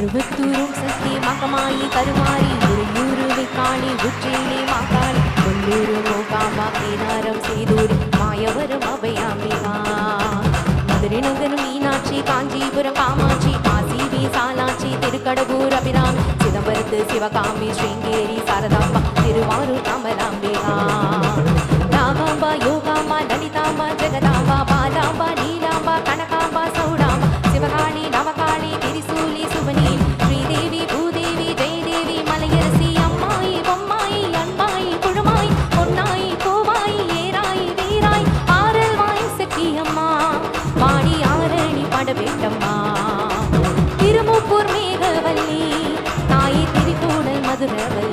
அருவத்தூரும் சக்தி மகமாயி கருமாரி உறையூரு காணி உற்றிலே மாகாணி. கொல்லூரு மோகாமா கேதாரம் செய்தூரி மாயவரம் அபயாம்பிகா மதுரை நகரம் மீனாட்சி காஞ்சிபுரம் காமாட்சி காசிவி சாலாட்சி திருக்கடபூர் அபிராமி சிதம்பரத்து சிவகாமி ஸ்ரீங்கேரி சாரதாம்பா திருவாரூர் கமலாம்பிகா 就没人没